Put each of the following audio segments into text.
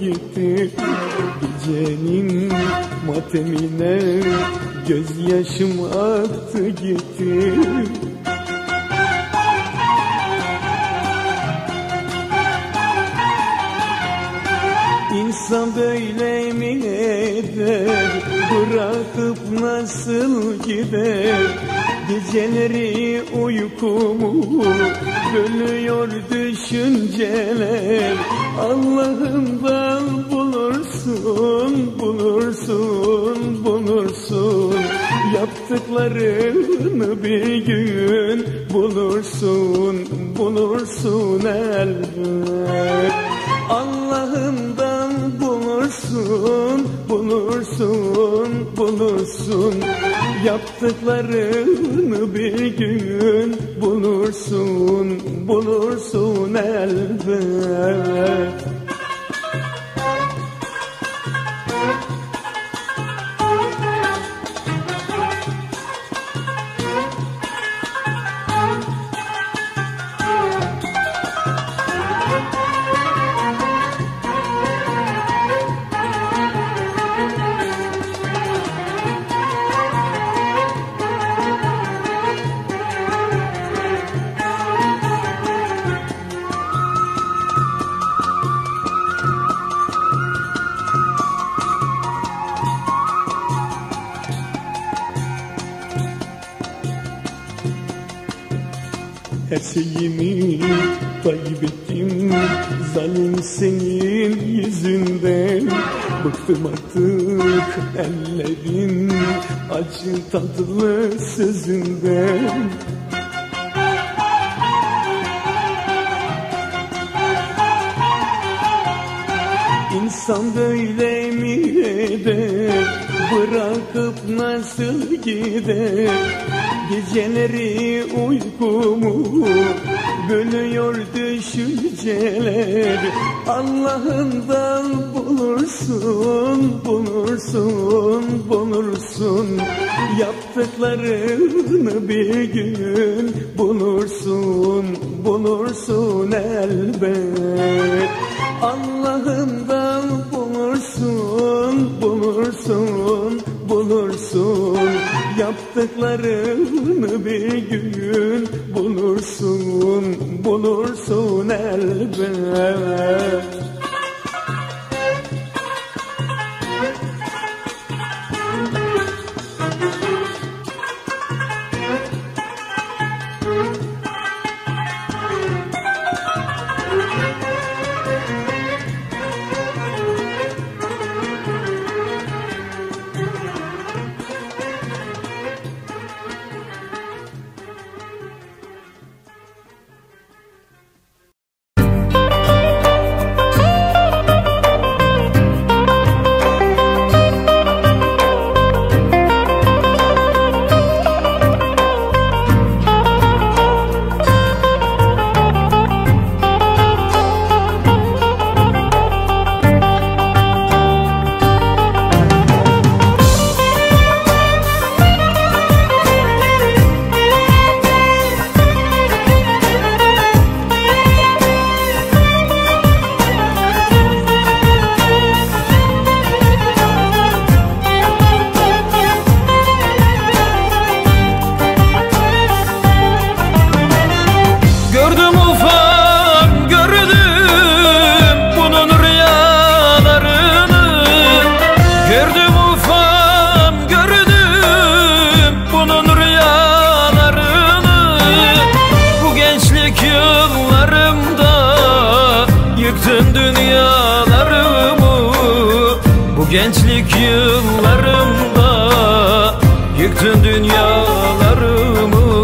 gitti. Gecenin matemine gözyaşım aktı gitti. İnsan böyle mi eder? Bırakıp nasıl gider? Geceleri uykumu Bölüyor düşünceler Allah'ımdan bulursun Bulursun, bulursun. Yaptıklarını bir gün Bulursun, bulursun elbet. Allah'ından bulursun, bulursun, bulursun. Yaptıklarını bir gün bulursun, bulursun elbet Her şeyimi kaybettim. Zalim senin yüzünden. Bıktım artık ellerin Acı tatlı sözünden. İnsan böyle mi eder? Bırakıp nasıl gider Geceleri uykumu Bölüyor düşünceler Allah'ından bulursun Bulursun, bulursun. Yaptıklarını bir gün Bulursun, bulursun elbet. Allah'ından bulursun, bulursun, bulursun Yaptıklarını bir gün bulursun, bulursun elbet gençlik yıllarımda yıktın dünyalarımı.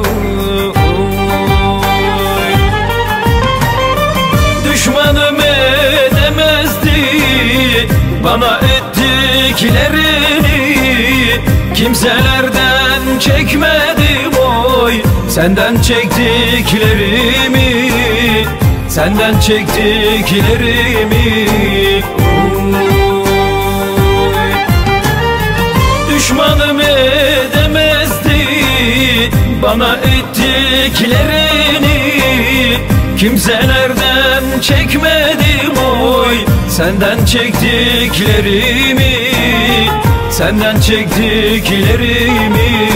Oy. Düşmanım edemezdi bana ettiklerini. Kimselerden çekmedim oy senden çektiklerimi. Senden çektiklerimi ettiklerini Kimselerden çekmedim oy? Senden çektiklerimi Senden çektiklerimi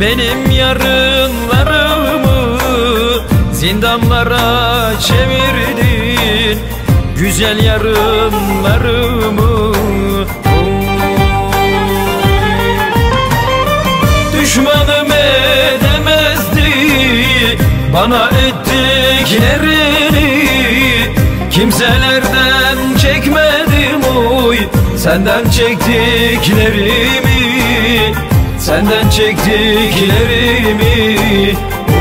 benim yarınlarımı Zindanlara çevirdin. Güzel yarınlarımı Düşmanım edemezdi bana ettiklerini. Kimselerden çekmedim oy senden çektiklerimi Senden çektiklerimi Oy.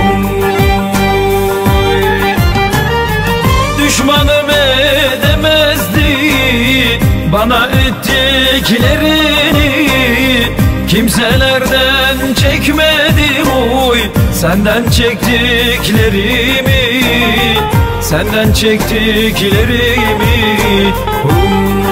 Düşmanım edemezdi bana ettiklerini Kimselerden çekmedim oy Senden çektiklerimi Senden çektiklerimi Oy.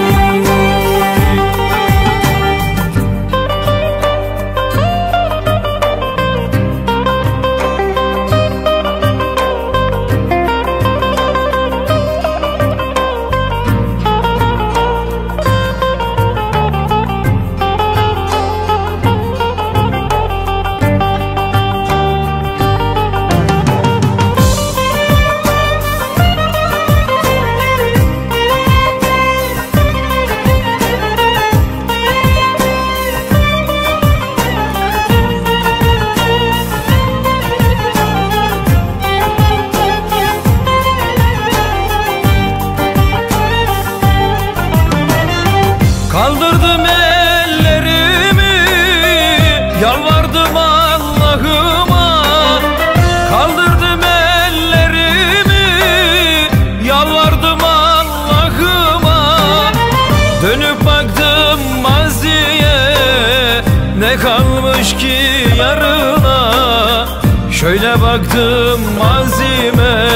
Baktım mazime.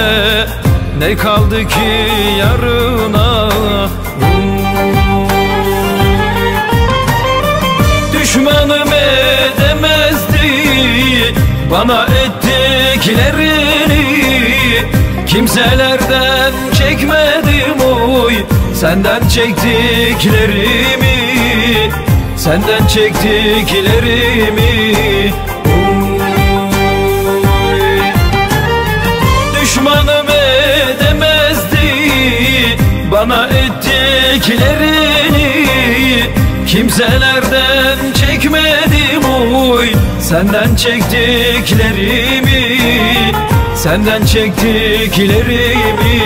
Ne kaldı ki yarına? Düşmanım edemezdi bana ettiklerini. Kimselerden çekmedim oy senden çektiklerimi. Senden çektiklerimi Kimselerden çekmedim oy. Senden çektiklerimi Senden çektiklerimi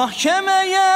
Mahkemeye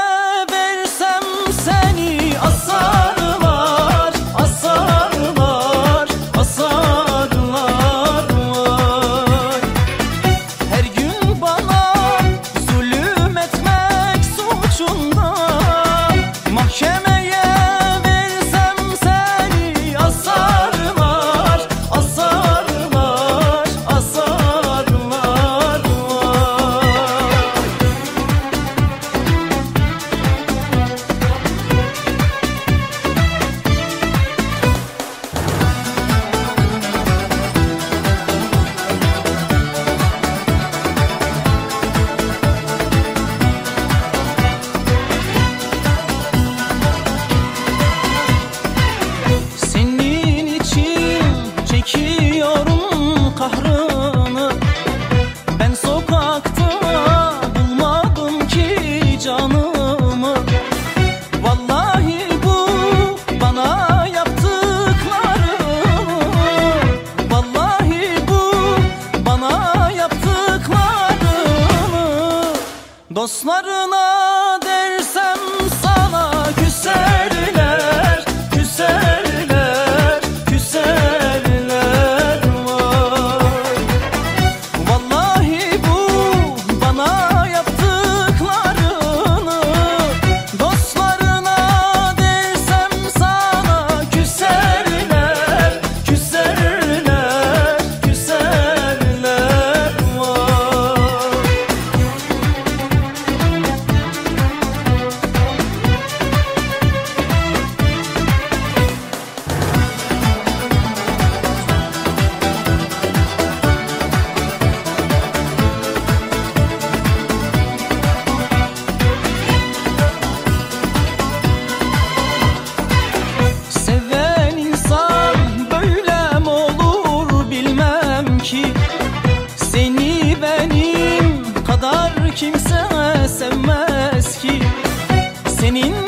kimse sevmez ki. Senin